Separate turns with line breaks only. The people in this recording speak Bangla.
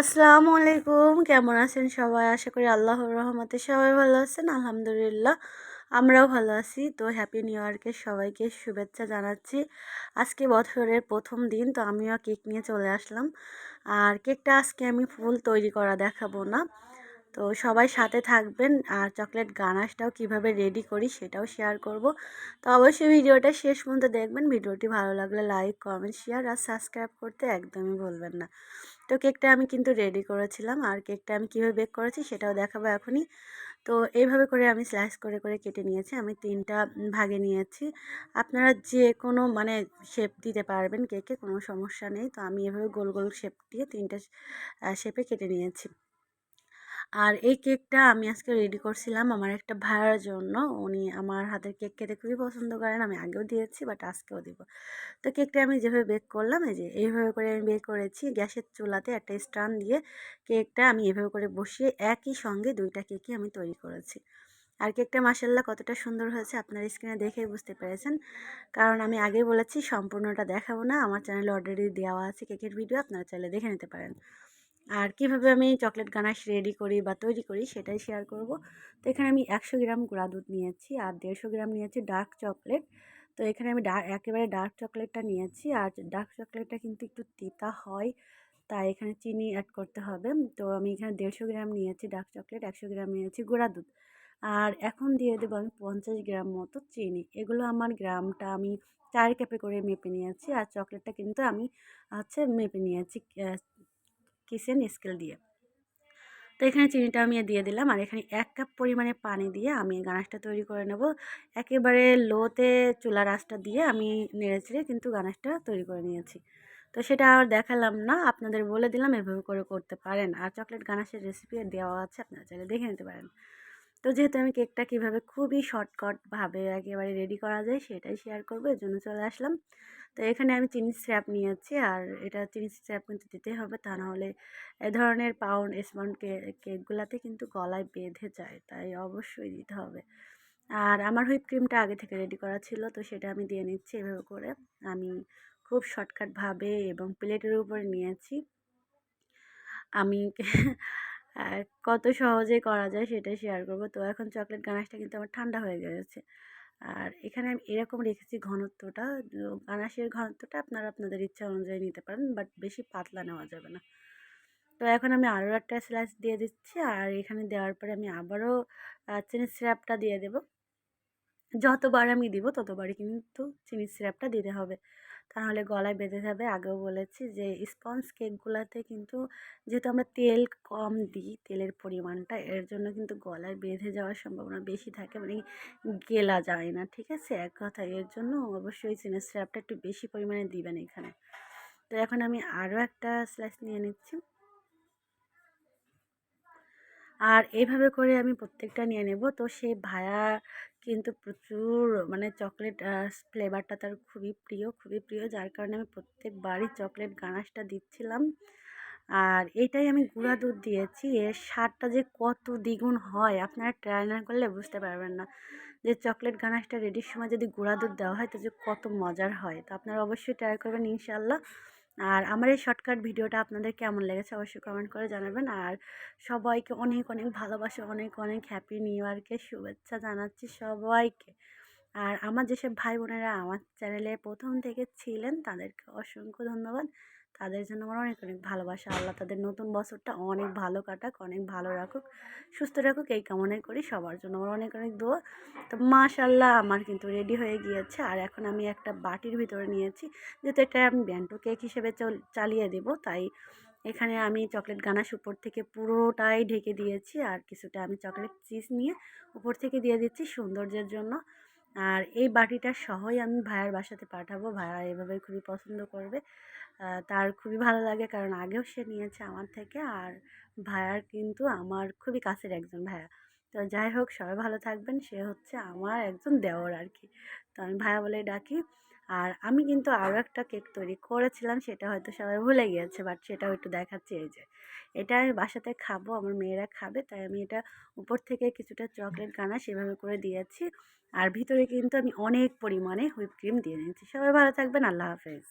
আসসালামু আলাইকুম। কেমন আছেন সবাই? আশা করি আল্লাহর রহমতে সবাই ভালো আছেন। আলহামদুলিল্লাহ, আমরাও ভালো আছি। তো হ্যাপি নিউ ইয়ারকে সবাইকে শুভেচ্ছা জানাচ্ছি। আজকে বছরের প্রথম দিন, তো আমিও কেক নিয়ে চলে আসলাম। আর কেকটা আজকে আমি ফুল তৈরি করা দেখাবো না। তো সবাই সাথে থাকবেন। আর চকলেট গানাশটাও কীভাবে রেডি করি সেটাও শেয়ার করব। তো অবশ্যই ভিডিওটা শেষ পর্যন্ত দেখবেন। ভিডিওটি ভালো লাগলে লাইক কমেন্ট শেয়ার আর সাবস্ক্রাইব করতে একদমই ভুলবেন না। তো কেকটা আমি কিন্তু রেডি করেছিলাম। আর কেকটা আমি কীভাবে বেক করেছি সেটাও দেখাবো এখনই। তো এইভাবে করে আমি স্লাইস করে করে কেটে নিয়েছি। আমি তিনটা ভাগে নিয়েছি। আপনারা যে কোনো মানে শেপ দিতে পারবেন কেকে, কোনো সমস্যা নেই। তো আমি এভাবে গোল গোল শেপ দিয়ে তিনটা শেপে কেটে নিয়েছি। আর এই কেকটা আমি আজকে রেডি করছিলাম আমার একটা ভাইয়ার জন্য। উনি আমার হাতের কেক খেতে খুবই পছন্দ করেন, আমি আগেও দিয়েছি বাট আজকেও দিব। তো কেকটা আমি যেভাবে বেক করলাম, এই যে এইভাবে করে আমি বেক করেছি, গ্যাসের চুলাতে একটা স্টান দিয়ে কেকটা আমি এভাবে করে বসিয়ে একই সঙ্গে দুইটা কেকই আমি তৈরি করেছি। আর কেকটা মাসাল্লাহ কতটা সুন্দর হয়েছে আপনার স্ক্রিনে দেখেই বুঝতে পেরেছেন। কারণ আমি আগেই বলেছি, সম্পূর্ণটা দেখাবো না, আমার চ্যানেলে অলরেডি দেওয়া আছে কেকের ভিডিও আপনারা চাইলে দেখে নিতে পারেন। আর কীভাবে আমি চকলেট গানাশ রেডি করি বা তৈরি করি সেটাই শেয়ার করব। তো এখানে আমি একশো গ্রাম গুঁড়া দুধ নিয়েছি আর দেড়শো গ্রাম নিয়েছি ডার্ক চকলেট তো এখানে আমি একেবারে ডার্ক চকলেটটা নিয়েছি আর ডার্ক চকলেটটা কিন্তু একটু তিতা হয়, তাই এখানে চিনি অ্যাড করতে হবে। তো আমি এখানে দেড়শো গ্রাম নিয়েছি ডার্ক চকলেট একশো গ্রাম নিয়েছি গুঁড়া দুধ। আর এখন দিয়ে দেবো আমি পঞ্চাশ গ্রাম মতো চিনি। এগুলো আমার গ্রামটা আমি চার ক্যাপে করে মেপে নিয়েছি আর চকলেটটা কিন্তু আমি হচ্ছে মেপে নিয়েছি কিচেন স্কেল দিয়ে। তো এখানে চিনিটা আমি দিয়ে দিলাম আর এখানে এক কাপ পরিমাণে পানি দিয়ে আমি গানাশটা তৈরি করে নেব। একেবারে লোতে চুলা রাসটা দিয়ে আমি নেড়েচেড়ে কিন্তু গানাশটা তৈরি করে নিয়েছি। তো সেটা আর দেখালাম না, আপনাদের বলে দিলাম এভাবে করে করতে পারেন। আর চকলেট গানাশের রেসিপি দেওয়া আছে, আপনারা চাইলে দেখে নিতে পারেন। তো যেহেতু আমি কেকটা কীভাবে খুবই শর্টকাটভাবে একেবারে রেডি করা যায় সেটাই শেয়ার করব, এর জন্য চলে আসলাম। তো এখানে আমি চিনি স্র্যাপ নিয়েছি আর এটা চিনি স্র্যাপ কিন্তু দিতেই হবে, তা নাহলে এ ধরনের পাউন্ড স্পন্ড কেকগুলাতে কিন্তু গলায় বেঁধে যায়, তাই অবশ্যই দিতে হবে। আর আমার হুইপ ক্রিমটা আগে থেকে রেডি করা ছিল, তো সেটা আমি দিয়ে নিচ্ছি এভাবে করে। আমি খুব শর্টকাটভাবে এবং প্লেটের উপরে নিয়েছি। আমি কত সহজে করা যায় সেটা শেয়ার করব। তো এখন চকলেট গানাশটা কিন্তু আমার ঠান্ডা হয়ে গেছে। আর এখানে আমি এরকম রেখেছি ঘনত্বটা। গানাশের ঘনত্বটা আপনারা আপনাদের ইচ্ছা অনুযায়ী নিতে পারেন বাট বেশি পাতলা নেওয়া যাবে না। তো এখন আমি আরও একটা স্লাইস দিয়ে দিচ্ছি, আর এখানে দেওয়ার পরে আমি আবারও চিনি সিরাপটা দিয়ে দেব। যতবার আমি দিব, ততবারই কিন্তু চিনি সিরাপটা দিতে হবে। তাহলে গলায় বেঁধে যাবে। আগেও বলেছি যে স্পঞ্জ কেকগুলোতে কিন্তু যেহেতু আমরা তেল কম দিই, তেলের পরিমাণটা, এর জন্য কিন্তু গলায় বেঁধে যাওয়ার সম্ভাবনা বেশি থাকে। মানে গেলা যায় না, ঠিক আছে? এক কথা, এর জন্য অবশ্যই চিনের স্র্যাপটা একটু বেশি পরিমাণে দিবেন এখানে। তো এখন আমি আরও একটা স্লাইস নিয়ে নিচ্ছি। আর এইভাবে করে আমি প্রত্যেকটা নিয়ে নেব। তো সেই ভায়া কিন্তু প্রচুর মানে চকলেট ফ্লেভারটা তার খুবই প্রিয় খুবই প্রিয়। যার কারণে আমি প্রত্যেকবারই চকলেট গানাশটা দিচ্ছিলাম। আর এইটাই আমি গুঁড়া দুধ দিয়েছি। এর স্বাদটা যে কত দ্বিগুণ হয়, আপনারা ট্রাই না করলে বুঝতে পারবেন না। যে চকলেট গানাশটা রেডির সময় যদি গুঁড়া দুধ দেওয়া হয়, তো যে কত মজার হয়। তো আপনারা অবশ্যই ট্রাই করবেন ইনশাল্লাহ আর আমার এই শর্টকাট ভিডিওটা আপনাদের কেমন লেগেছে অবশ্যই কমেন্ট করে জানাবেন। আর সবাইকে অনেক অনেক ভালোবাসা, অনেক অনেক হ্যাপি নিউ ইয়ারকে শুভেচ্ছা জানাচ্ছি সবাইকে। আর আমার যেসব ভাই বোনেরা আমার চ্যানেলে প্রথম থেকে ছিলেন তাদেরকে অসংখ্য ধন্যবাদ। তাদের জন্য আমার অনেক অনেক ভালোবাসা। আল্লাহ তাদের নতুন বছরটা অনেক ভালো কাটাক, অনেক ভালো রাখুক, সুস্থ রাখুক, এই কামনাই করি সবার জন্য। আমার অনেক অনেক দোয়া। তো মাশাল্লাহ আমার কিন্তু রেডি হয়ে গিয়েছে। আর এখন আমি একটা বাটির ভিতরে নিয়েছি, যেহেতু এটা আমি ব্যান্টো কেক হিসেবে চালিয়ে দেব। তাই এখানে আমি চকলেট গানাশ উপর থেকে পুরোটাই ঢেকে দিয়েছি। আর কিছুটা আমি চকলেট চিজ নিয়ে উপর থেকে দিয়ে দিচ্ছি সৌন্দর্যের জন্য। আর এই বাটিটা সহই আমি ভাইয়ার বাসাতে পাঠাবো। ভাইয়া এভাবে খুবই পছন্দ করবে। তার খুবই ভালো লাগে কারণ আগেও সে নিয়েছে আমার থেকে আর ভায়ার কিন্তু আমার খুবই কাছের একজন ভায়া তো যাই হোক, সবাই ভালো থাকবেন। সে হচ্ছে আমার একজন দেওর আর কি তো আমি ভায়া বলে ডাকি। আর আমি কিন্তু আরও একটা কেক তৈরি করেছিলাম, সেটা হয়তো সবাই ভুলে গিয়েছে, বাট সেটাও একটু দেখাচ্ছি এই যে। এটা আমি বাসাতে খাব, আমার মেয়েরা খাবে, তাই আমি এটা উপর থেকে কিছুটা চকলেট কানা সেভাবে করে দিয়েছি। আর ভিতরে কিন্তু আমি অনেক পরিমাণে হুইপ ক্রিম দিয়ে নিয়েছি। সবাই ভালো থাকবেন, আল্লাহ হাফেজ।